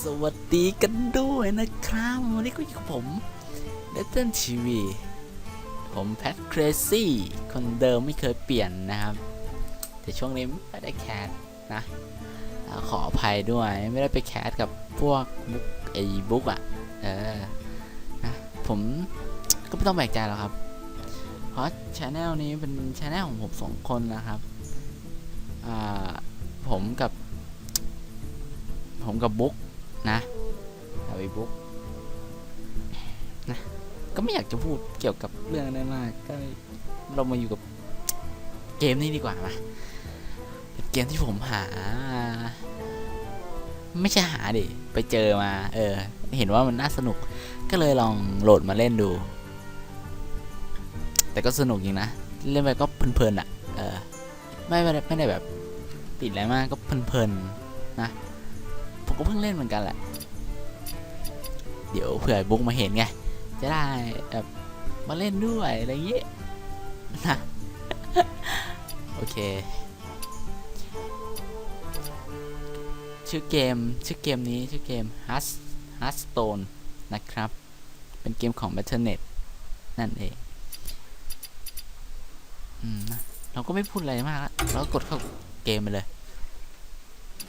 สวัสดีกันด้วยนะครับวันนี้ก็อยู่กับผมเดตเต้นทีวีผมแพทเครซี่คนเดิมไม่เคยเปลี่ยนนะครับ แต่ช่วงนี้ไม่ได้แคสนะขออภัยด้วยไม่ได้ไปแคสกับพวกบุ๊กไอ้บุ๊กอะเออนะผมก็ไม่ต้องแปลกใจหรอกครับ เพราะชแนลนี้เป็นชแนลของผมสองคนนะครับผมกับ ผมกับบุ๊ก นะกับไอ้บุ๊กนะก็ไม่อยากจะพูดเกี่ยวกับเรื่องนั้นมากก็เรามาอยู่กับเกมนี้ดีกว่ามาเป็นเกมที่ผมหา ไม่ใช่หาดิ ไปเจอมา เออ เห็นว่ามันน่าสนุก ก็เลยลองโหลดมาเล่นดู แต่ก็สนุกจริงนะ เล่นไปก็เพลินๆอะ เออ ไม่ไม่ได้ไม่ได้แบบ ติดอะไรมากก็เพลินๆนะ ผมก็เพิ่งเล่นเหมือนกันแหละ เดี๋ยวเผื่อบุ๊กมาเห็นไง จะได้แบบมาเล่นด้วย อะไรอย่างเงี้ยนะโอเค ชื่อเกม ชื่อเกมนี้ ชื่อเกม Heart Hearthstone นะครับ เป็นเกมของ Battle.net นั่นเองอืมนะเราก็ไม่พูดอะไรมากและเรากดเข้าเกมไปเลย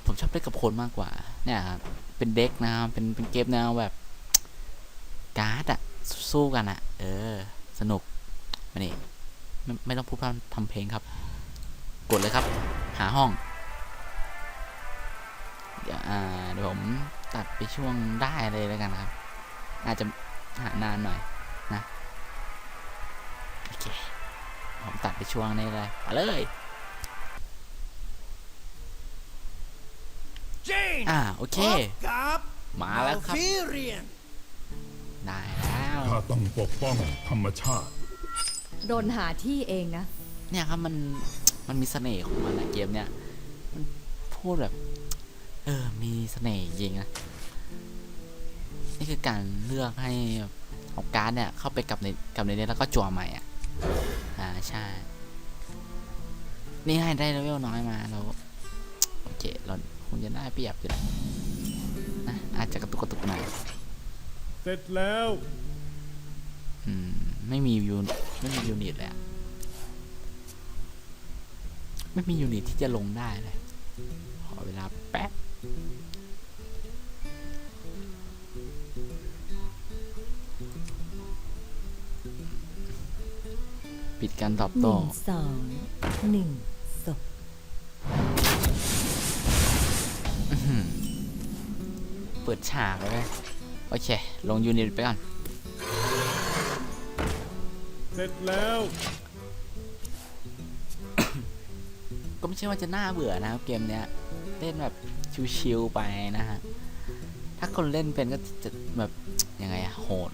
ผมชอบเล่นกับคนมากกว่า เนี่ยครับ เป็นเด็กนะครับ เป็นเป็นเกมแนวแบบการ์ดอะสู้กันอะเออ สนุกมานี่ไม่ไม่ต้องพูดพร่ำทำเพลงครับ กดเลยครับ หาห้อง เดี๋ยวอ่าเดี๋ยวผมตัดไปช่วงได้เลยแล้วกันนะครับ อาจจะหานานหน่อยนะ โอเค ผมตัดไปช่วงนี้เลยมาเลย อ่าโอเคพบกับมาแล้วครับฟิเรียนได้แล้วข้าต้องปกป้องธรรมชาติ โดนหาที่เองนะ เนี่ยครับมันมันมีเสน่ห์ของมันอะเกมเนี่ยมันพูดแบบ เออมีเสน่ห์จริงนะนี่คือการเลือกให้แบบเอาการ์ดเนี่ยเข้าไปกับในกับในนี้แล้วก็จั่วใหม่อะอ่าใช่นี่ให้ได้เลเวลน้อยมาเราโอเคเราค งจะได้เปรียบอยู่แล้วนะอาจจะกระตุกกระตุกหน่อยเสร็จแล้วอืมไม่มียูนไม่มียูนิตเลยอะไม่มียูนิตที่จะลงได้เลยขอเวลาแป๊บปิดการตอบหโต้ นึ่งสองหนึ่ง เปิดฉากเลยเว้ยโอเค ลงยูนิตไปก่อน เสร็จแล้ว ก็ไม่ใช่ว่าจะน่าเบื่อนะครับเกมเนี้ย เล่นแบบชิวๆไปนะฮะ ถ้าคนเล่นเป็นก็จะแบบยังไงอะโหด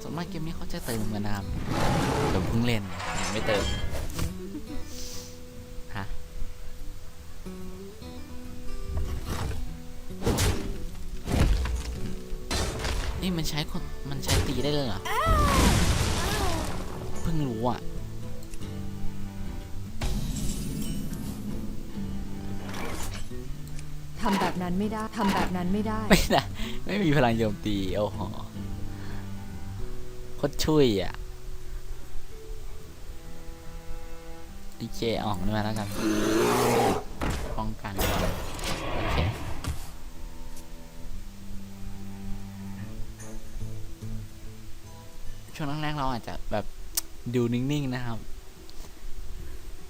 ส่วนมากเกมนี้เขาจะเติมกันนะครับผมเพิ่งเล่นยังไม่เติม นี่มันใช้คนมันใช้ตีได้เลยเหรอ เพิ่งรู้อะ ทำแบบนั้นไม่ได้ ทำแบบนั้นไม่ได้ ไม่ได้ไม่มีพลังโจมตีโอ้โหโคตรช่วยอะดีเจออกนี่มาแล้วกัน ช่วงแรกๆเราอาจจะแบบดูนิ่งๆนะครับ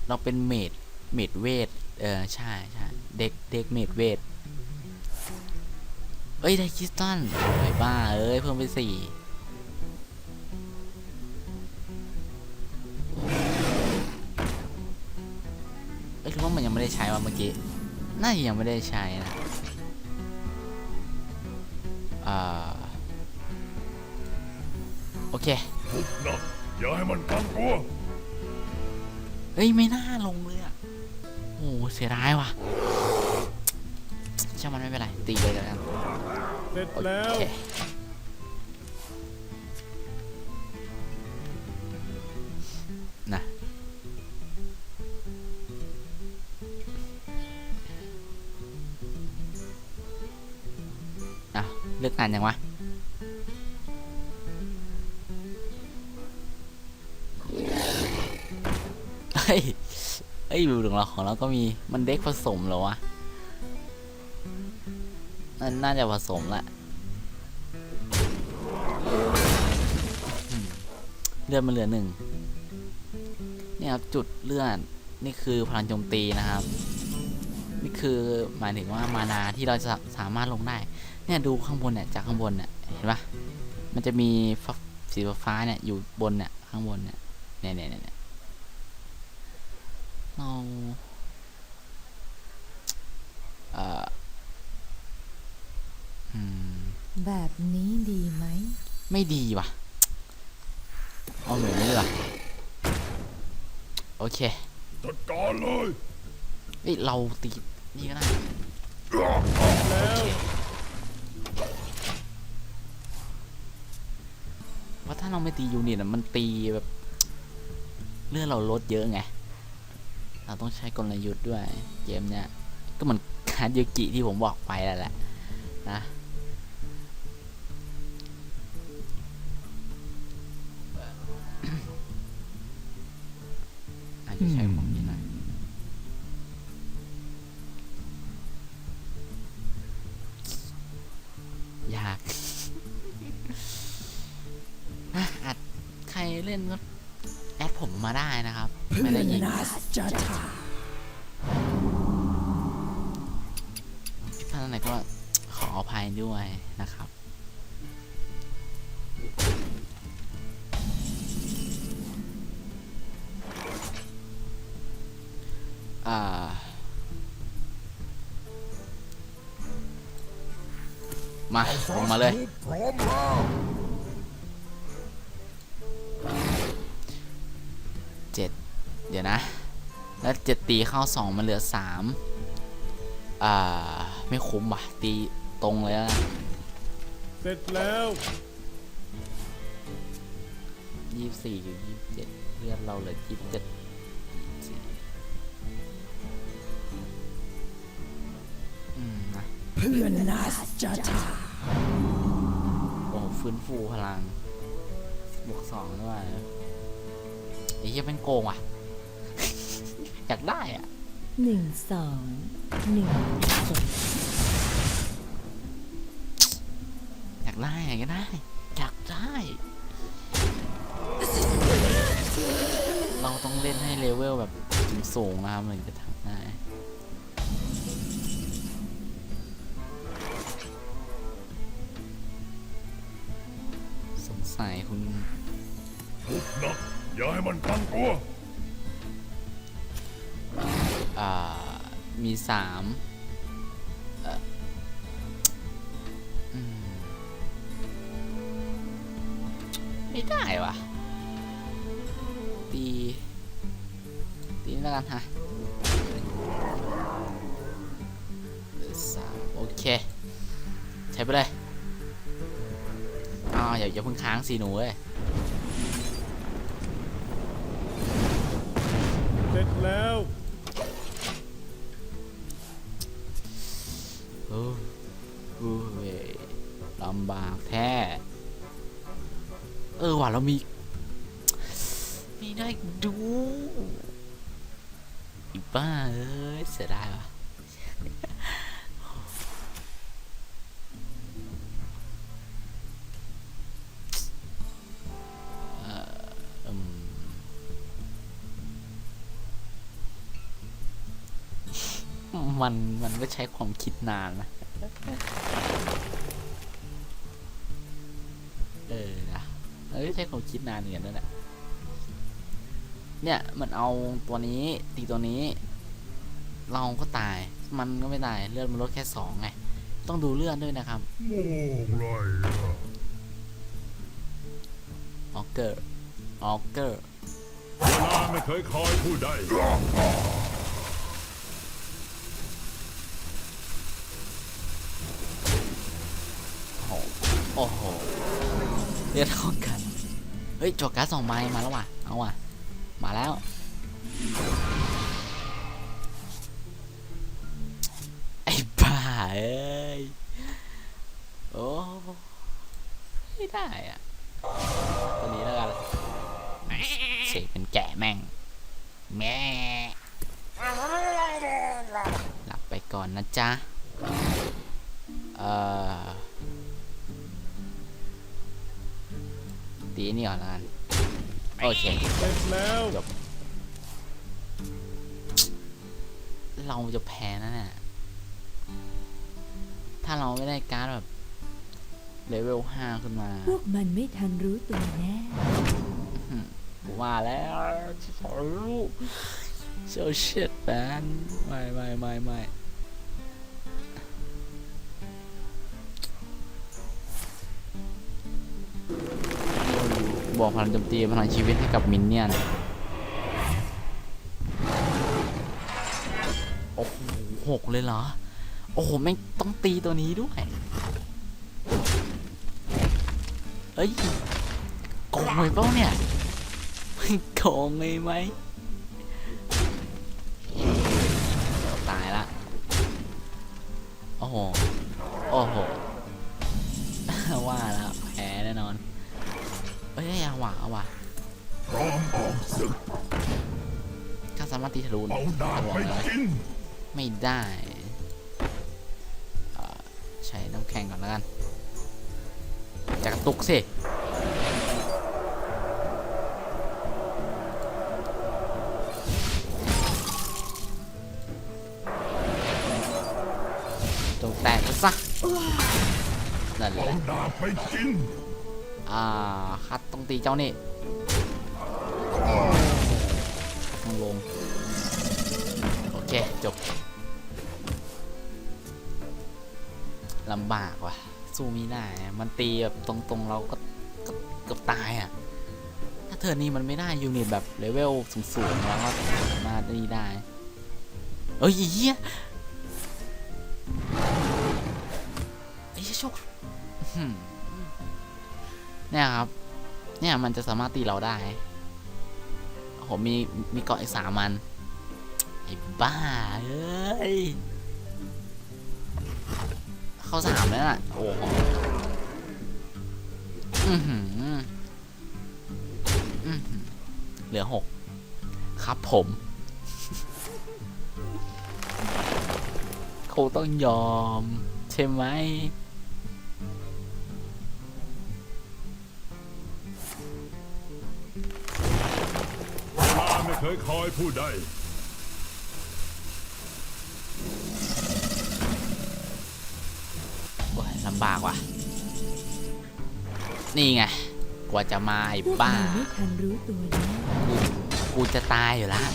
เราเป็นเมดเมดเวทเออใช่ใช่เด็กเด็กเมดเวทเอ้ย ได้คริสตัลโอ้ยบ้า เอ้ย เพิ่มไปสี่เอ้ยคือว่ามันยังไม่ได้ใช้ว่ะเมื่อกี้ น่าจะยังไม่ได้ใช้นะ อ่า โอเคทุบหนักอย่าให้มันตั้งตัวเฮ้ยไม่น่าลงเลยอะโอ้โหเสียดายว่ะช่างมันไม่เป็นไรตีเลยกันเสร็จโอแล้วเคนะอะเลือกนานยังวะ ฮ้ยเฮ้ยดูของเราของเราก็มีมันเด็กผสมเหรอวะนั่นน่าจะผสมแหละเลือดมันเหลือหนึ่งนี่ครับจุดเลือดนี่คือพลังโจมตีนะครับ นี่คือหมายถึงว่ามานาที่เราจะสามารถลงได้ เนี่ยดูข้างบนเนี่ยจากข้างบนเนี่ยเห็นปะมันจะมีสีฟ้าเนี่ยอยู่บนเนี่ยข้างบนเนี่ยเนี่ยเนี่ย เนี่ยเนี่ยเราเอ่ออืมแบบนี้ดีไหม ไม่ดีว่ะเอาเหมือนนี้ดีกว่าโอเคจัดการเลยเฮ้ยเราตีนี่ก็ได้แล้วเพราะถ้าเราไม่ตียูนิตอะมันตีแบบ เลือดเราลดเยอะไง เราต้องใช้กลยุทธ์ด้วยเกมเนี้ยก็เหมือนการยูกิที่ผมบอกไปแล้วแหละนะอาจจะใช้ของนี้หน่อยยากอะอาจใครเล่นก็ ผมมาได้นะครับ ไม่ได้ยิงท่านไหนก็ขออภัยด้วยนะครับอ่ามาลงมาเลย เดี๋ยวนะ แล้วเจ็ดตีเข้าสองมันเหลือสามอ่า ไม่คุ้มว่ะ ตีตรงเลยนะเสร็จแล้วยี่สี่กับยี่สิบเจ็ดเลือดเราเหลือยี่สิบเจ็ดอืมนะเพื่อนนาสจะทาโอ้โหฟื้นฟูพลังบวกสองด้วยไอ้เหี้ยเป็นโกงว่ะ อยากได้อะหนึ่งสองหนึ่งศพอยากได้อยากได้อยากได้ เราต้องเล่นให้เลเวลแบบสูงๆนะครับถึงจะทำได้สงสัยคุณทุบหนักอย่าให้มันตั้งตัว มีสามไม่ได้วะตี ตีนี่แล้วกันฮะสามโอเค ใช้ไปเลยอ้าวอย่าอย่าเพิ่งค้างสิหนูเอ้ยเสร็จแล้ว เออว่ะเรามี มีได้ดูอีบ้าเอ้ยเสียดายวะมัน มันก็ใช้ความคิดนานนะ อ้ยใช้ความคิดนานเหมือนกันนั่นแหละเนี่ยมันเอาตัวนี้ตีตัวนี้ เราก็ตายมันก็ไม่ตายเลือดมันลดแค่สองไง ต้องดูเลือดด้วยนะครับโม่ไรอะออกเกอร์ออกเกอร์เวลาไม่เคยคอยผู้ใดโอ้โหโอ้โหเลือดเท่ากันเฮ้ยจวกการ์ดสองใบมาแล้วว่ะ เอาว่ะ มาแล้ว ไอ้บ้าเอ้ย โอ้ไม่ได้อะตัวนี้แล้วกันเสกเป็นแกะแม่ง แม่หลับไปก่อนนะจ๊ะ ตีนี่ก่อนแล้วกันโอเค เสร็จแล้วเราจะแพ้นะเนี่ยถ้าเราไม่ได้การ์ดแบบเลเวลห้าขึ้นมา พวกมันไม่ทันรู้ตัวแน่ ว่าแล้วโซเชียลแมนไม่ไม่ไม่ไม่ บอกพลังโจมตีพลังชีวิตให้กับมินเนี่ยนโอ้โหหกเลยเหรอ โอ้โหแม่งต้องตีตัวนี้ด้วยเอ้ยโกงเลยเปล่าเนี่ยไม่โกงเลยไหมตายละโอ้โหโอ้โห ว่ะเอาว่ะพร้อมออกศึกข้าสามารถตีทะลุเอาดาบไปกินไม่ได้เอ่อใช้น้ำแข็งก่อนแล้วกันจะกระตุกสิจงแตกไปซะนั่นแหเอาละดาบไปกิน อ่าคัดต้องตีเจ้านี่ลงลง โอเค จบลำบากว่ะ สู้ไม่ได้ มันตีแบบตรงๆเราก็ก็เกือบตายอะ ถ้าเธอนี่มันไม่ได้ยูนิตแบบเลเวลสูงๆแล้วก็สามารถนี่ได้ เอ้ยเฮีย เนี่ยครับ เนี่ยมันจะสามารถตีเราได้ผมมีมีเกาะอีกสามมันไอ้บ้าเอ้ยเข้าสามแล้วน่ะโอ้โหอือหืออื้อหือเหลือหกครับผม คงต้องยอม ใช่ไหม ยคอยผู้ใดโอ้ยลำบากว่ะ นี่ไง กว่าจะมาไอ้พวกบ้ามันไม่ทันรู้ตัวแน่กูกูจะตายอยู่แล้ว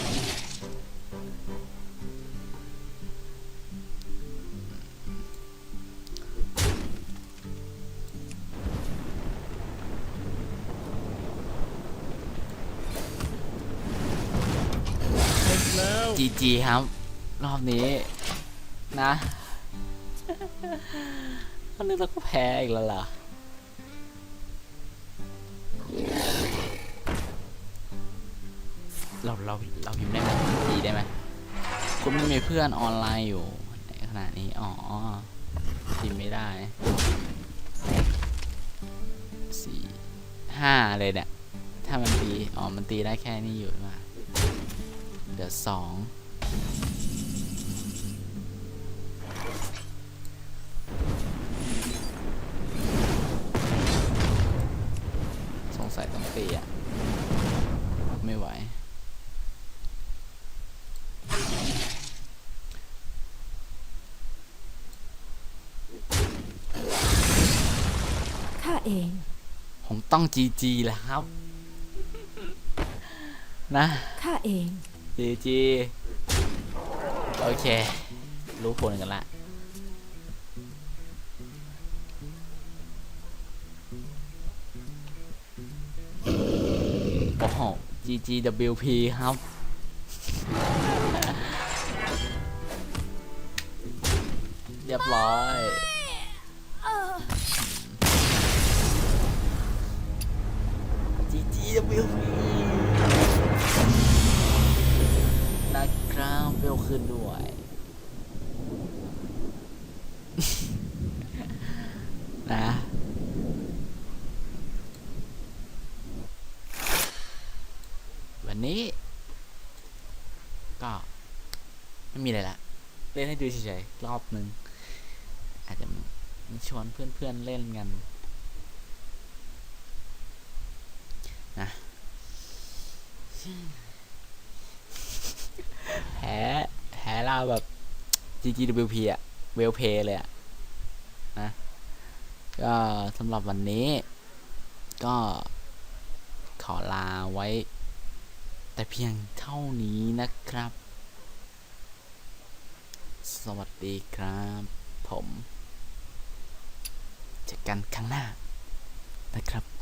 แล้วจีจีครับ รอบนี้นะตอนนี้เราก็แพ้อีกแล้วล่ะเราเราเราพิมพ์ได้ไหมจีได้ไหมคุณไม่มีเพื่อนออนไลน์อยู่ในขณะนี้อ๋อพิมพ์ไม่ได้สี่ห้าเลยเนี่ยถ้ามันตีอ๋อมันตีได้แค่นี้อยู่มา เดี๋ยวสองสงสัยต้องตีอะ ไม่ไหว ข้าเอง ผมต้อง GG แหล้วครับ นะ ข้าเอง GG โอเค รู้ผลกันละโอ้โห GGWP ครับ เรียบร้อย ขึ้นด้วย นะวันนี้ ก็ไม่มีอะไรละ เล่นให้ดูเฉยๆรอบหนึ่งอาจจะชวนเพื่อนๆเล่นกัน เราแบบ GGWP อะเวลเพย์เลยอะนะก็สำหรับวันนี้ ก็ขอลาไว้ แต่เพียงเท่านี้นะครับ สวัสดีครับ ผมเจอกันครั้งหน้านะครับ